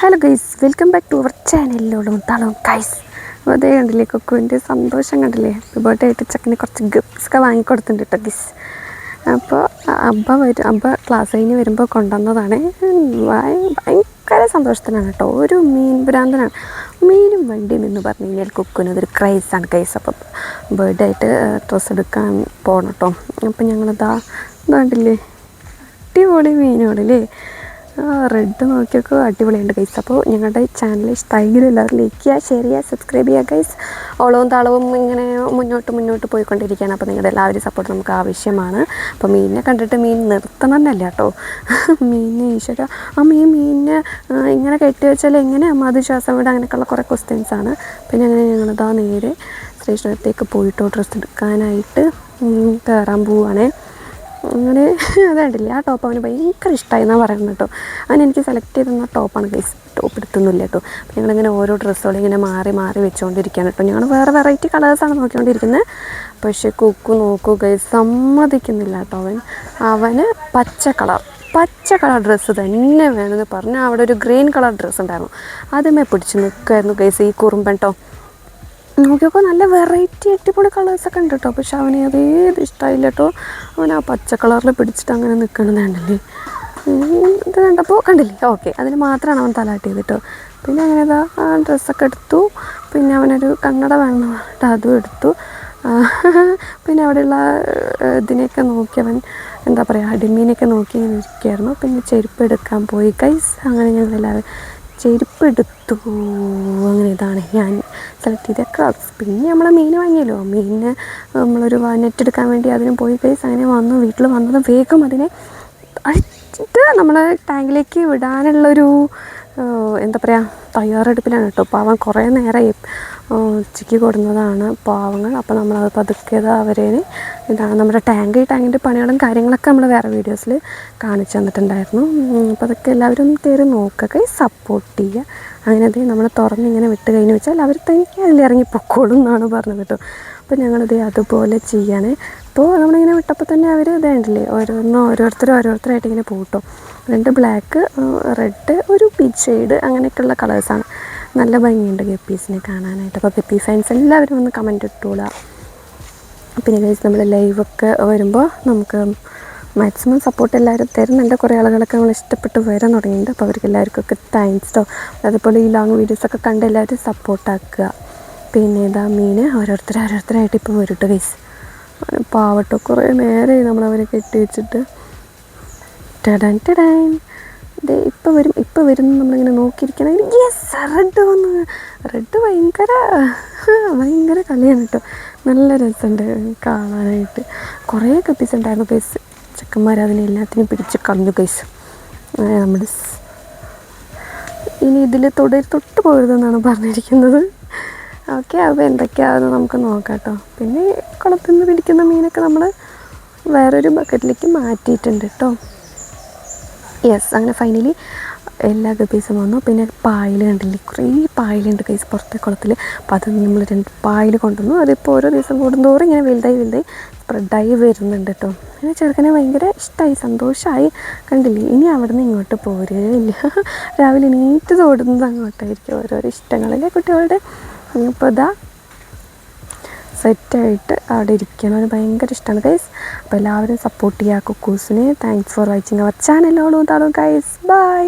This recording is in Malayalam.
Hello guys welcome back to our ചാനലിലോടും തളവും ഗൈസ് അപ്പോൾ അതേ കണ്ടില്ലേ കൊക്കുവിന്റെ സന്തോഷം കണ്ടില്ലേ? ബർത്ത്ഡേ ആയിട്ട് ചക്കനെ കുറച്ച് ഗിഫ്റ്റ്സ് ഒക്കെ വാങ്ങിക്കൊടുത്തിട്ടുണ്ട് കേട്ടോ ഗിസ്. അപ്പോൾ അബ്ബ വരും അബ്ബ ക്ലാസ് കഴിഞ്ഞ് വരുമ്പോൾ കൊണ്ടുവന്നതാണ്. ഭയ- ഭയങ്കര സന്തോഷത്തിനാണ് കേട്ടോ ഒരു മീൻ ഭ്രാന്തനാണ്. മീനും വണ്ടിയും എന്ന് പറഞ്ഞു കഴിഞ്ഞാൽ കുക്കിന് അതൊരു ക്രൈസാണ് ഗൈസ്. അപ്പം ബർത്ത്ഡേ ആയിട്ട് ഡ്രസ്സ് എടുക്കാൻ പോകണം കേട്ടോ അപ്പം ഞങ്ങളിതാ ഇതാണ്ടില്ലേ അടിപൊളി മീനുകളല്ലേ റെഡ് നോക്കിയൊക്കെ അടിപൊളിയുണ്ട് ഗൈസ് അപ്പോൾ ഞങ്ങളുടെ ചാനൽ ഇഷ്ടമെങ്കിൽ എല്ലാവരും ലൈക്ക് ചെയ്യുക ഷെയർ ചെയ്യുക സബ്സ്ക്രൈബ് ചെയ്യുക ഗൈസ് ഓളവും താളവും ഇങ്ങനെ മുന്നോട്ട് മുന്നോട്ട് പോയിക്കൊണ്ടിരിക്കുകയാണ്. അപ്പോൾ നിങ്ങളുടെ എല്ലാവരും സപ്പോർട്ട് നമുക്ക് ആവശ്യമാണ്. അപ്പോൾ മീനിനെ കണ്ടിട്ട് മീൻ നിർത്തണം എന്നല്ല കേട്ടോ. മീനിനെ ഈശ്വര. ആ മീൻ മീനിനെ ഇങ്ങനെ കെട്ടി വെച്ചാൽ എങ്ങനെ അത് ശ്വാസം വിടുക അങ്ങനെയൊക്കെയുള്ള കുറേ ആണ്. പിന്നെ അങ്ങനെ ഞങ്ങളിതാ നേരെ സ്റ്റേഷനകത്തേക്ക് പോയിട്ടോ ഡ്രസ്സ് എടുക്കാനായിട്ട് കയറാൻ പോവുകയാണേ അങ്ങനെ അതായിട്ടില്ല. ആ ടോപ്പ് അവന് ഭയങ്കര ഇഷ്ടമായി എന്നാണ് പറയുന്നത് കേട്ടോ. അവൻ എനിക്ക് സെലക്ട് ചെയ്തെന്ന ടോപ്പാണ് ഗൈസ് ടോപ്പ് എടുത്തൊന്നുമില്ല കേട്ടോ. അപ്പോൾ ഞങ്ങളിങ്ങനെ ഓരോ ഡ്രസ്സുകളും ഇങ്ങനെ മാറി മാറി വെച്ചുകൊണ്ടിരിക്കുകയാണ് കേട്ടോ. ഞങ്ങൾ വേറെ വെറൈറ്റി കളേഴ്സാണ് നോക്കിക്കൊണ്ടിരിക്കുന്നത് പക്ഷേ കുക്കു നോക്കൂ ഗൈസ് സമ്മതിക്കുന്നില്ല കേട്ടോ അവൻ. അവന് പച്ച കളർ പച്ച കളർ ഡ്രസ്സ് തന്നെ വേണമെന്ന് പറഞ്ഞാൽ അവിടെ ഒരു ഗ്രീൻ കളർ ഡ്രസ്സ് ഉണ്ടായിരുന്നു. അതുമേ പിടിച്ച് നിൽക്കുമായിരുന്നു ഗൈസ് ഈ കുറുമ്പൻ കേട്ടോ നോക്കിയപ്പോൾ നല്ല വെറൈറ്റി അടിപൊളി കളേഴ്സൊക്കെ ഉണ്ട് കേട്ടോ പക്ഷെ അവന് അതേത് ഇഷ്ടമായില്ല കേട്ടോ അവൻ ആ പച്ച കളറിൽ പിടിച്ചിട്ട് അങ്ങനെ നിൽക്കണമെന്നുണ്ടല്ലേ ഇത് കണ്ടപ്പോൾ കണ്ടില്ലേ? ഓക്കെ അതിന് മാത്രമാണ് അവൻ തലാട്ടിയത് കേട്ടോ പിന്നെ അങ്ങനെ ആ ഡ്രസ്സൊക്കെ എടുത്തു. പിന്നെ അവനൊരു കണ്ണട വേണം അതും എടുത്തു. പിന്നെ അവിടെയുള്ള ഇതിനെയൊക്കെ നോക്കി അവൻ എന്താ പറയുക അടിമീനെയൊക്കെ നോക്കി ഇങ്ങനെ ഇരിക്കുകയായിരുന്നു പിന്നെ ചെരുപ്പ് എടുക്കാൻ പോയി. കൈസ് അങ്ങനെ ഞങ്ങളെല്ലാവരും ചെരുപ്പ് എടുത്തു. അങ്ങനെ ഇതാണ് ഞാൻ സെലക്ട് ചെയ്ത ക്രബ്സ് പിന്നെ നമ്മൾ മീൻ വാങ്ങിയല്ലോ. മീനിന് നമ്മളൊരു നെറ്റ് എടുക്കാൻ വേണ്ടി അതിന് പോയി പേസ് അങ്ങനെ വന്നു. വീട്ടിൽ വന്നതും വേഗം അതിനെ അഴിച്ചിട്ട് നമ്മൾ ടാങ്കിലേക്ക് വിടാനുള്ളൊരു എന്താ പറയുക തയ്യാറെടുപ്പിലാണ് കേട്ടോ. പാവം കുറേ നേരം ഉച്ചയ്ക്ക് കൊടുന്നതാണ് പാവങ്ങൾ. അപ്പോൾ നമ്മളത് പതുക്കിയത് അവരെ ഇതാണ് നമ്മുടെ ടാങ്ക് ടാങ്കിന്റെ പണികളും കാര്യങ്ങളൊക്കെ നമ്മൾ വേറെ വീഡിയോസിൽ കാണിച്ചു തന്നിട്ടുണ്ടായിരുന്നു. അപ്പോൾ അതൊക്കെ എല്ലാവരും കയറി നോക്കുക സപ്പോർട്ട് ചെയ്യുക. അങ്ങനെ അത് നമ്മൾ തുറന്നിങ്ങനെ വിട്ട് കഴിഞ്ഞ് വെച്ചാൽ അവർ തനിക്ക് അതിൽ ഇറങ്ങി പൊക്കോളും എന്നാണ് പറഞ്ഞത് കേട്ടോ. അപ്പോൾ ഞങ്ങളിത് അതുപോലെ ചെയ്യാണ്. അപ്പോൾ നമ്മളിങ്ങനെ വിട്ടപ്പോൾ തന്നെ അവർ ഇതായിട്ടില്ലേ ഓരോന്നും ഓരോരുത്തരും ഓരോരുത്തരായിട്ട് ഇങ്ങനെ പോട്ടോ രണ്ട് ബ്ലാക്ക് റെഡ് ഒരു പീച്ച് ഷെയ്ഡ് അങ്ങനെയൊക്കെയുള്ള കളേഴ്സാണ് നല്ല ഭംഗിയുണ്ട് ഗപ്പീസിനെ കാണാനായിട്ട്. അപ്പോൾ ഗപ്പി ഫാൻസ് എല്ലാവരും ഒന്ന് കമന്റ് ഇട്ടോളാം പിന്നെ കഴിച്ച് നമ്മൾ ലൈവൊക്കെ വരുമ്പോൾ നമുക്ക് മാക്സിമം സപ്പോർട്ട് എല്ലാവരും തരുന്നുണ്ട്. കുറേ ആളുകളൊക്കെ നമ്മൾ ഇഷ്ടപ്പെട്ട് വരാൻ തുടങ്ങിയിട്ടുണ്ട്. അപ്പോൾ അവർക്ക് എല്ലാവർക്കും ഒക്കെ താങ്ക്സ് കേട്ടോ അതുപോലെ ഈ ലോങ് വീഡിയോസൊക്കെ കണ്ട് എല്ലാവരും സപ്പോർട്ടാക്കുക പിന്നെ ഇതാ മീൻ ഓരോരുത്തർ ഓരോരുത്തരായിട്ട് ഇപ്പോൾ വരും കേട്ടോ പാവട്ടോ കുറേ നേരമായി നമ്മളവരെ കെട്ടി വെച്ചിട്ട് ടടാൻ ടടാൻ ദേ ഇപ്പം വരും ഇപ്പം വരുന്നു നമ്മളിങ്ങനെ നോക്കിയിരിക്കണം യെസ് റെഡ് വന്നു. റെഡ് ഭയങ്കര ഭയങ്കര കളിയാണ് കേട്ടോ. നല്ല രസമുണ്ട് കാണാനായിട്ട്. കുറേ കപ്പീസ് ഉണ്ടായിരുന്നു ഗൈസ് ചെക്കന്മാർ അതിനെ എല്ലാത്തിനും പിടിച്ച് കളഞ്ഞു ഗൈസ് നമ്മൾ ഇനി ഇതിൽ തൊട തൊട്ട് പോകരുതെന്നാണ് പറഞ്ഞിരിക്കുന്നത്. ഓക്കെ അപ്പോൾ എന്തൊക്കെയാണെന്ന് നമുക്ക് നോക്കാം കേട്ടോ. പിന്നെ കുളത്തിൽ നിന്ന് പിടിക്കുന്ന മീനൊക്കെ നമ്മൾ വേറൊരു ബക്കറ്റിലേക്ക് മാറ്റിയിട്ടുണ്ട് കേട്ടോ. യെസ് അങ്ങനെ ഫൈനലി എല്ലാ ഗപ്പീസും വന്നു. പിന്നെ പായൽ കണ്ടില്ലേ? കുറേ പായലുണ്ട് കൈസ് പുറത്തെ കുളത്തിൽ അപ്പോൾ അത് നമ്മൾ രണ്ട് പായൽ കൊണ്ടുവന്നു. അതിപ്പോൾ ഓരോ ദിവസം കൂടുന്തോറും ഇങ്ങനെ വലുതായി വലുതായി സ്പ്രെഡായി വരുന്നുണ്ട് കേട്ടോ അങ്ങനെ ചെറുക്കനെ ഭയങ്കര ഇഷ്ടമായി സന്തോഷമായി കണ്ടില്ലേ? ഇനി അവിടെ നിന്ന് ഇങ്ങോട്ട് പോരുകയില്ല രാവിലെ നീറ്റ് തോടുന്നത് അങ്ങോട്ടായിരിക്കും ഓരോരോ ഇഷ്ടങ്ങളല്ലേ കുട്ടികളുടെ? ഇപ്പോൾ ഇതാ സെറ്റായിട്ട് അവിടെ ഇരിക്കണം. അവന് ഭയങ്കര ഇഷ്ടമാണ് ഗൈസ് അപ്പോൾ എല്ലാവരും സപ്പോർട്ട് ചെയ്യുക കുക്കൂസിനെ. Thanks for watching our channel താളൂ താളോ ഗൈസ് ബൈ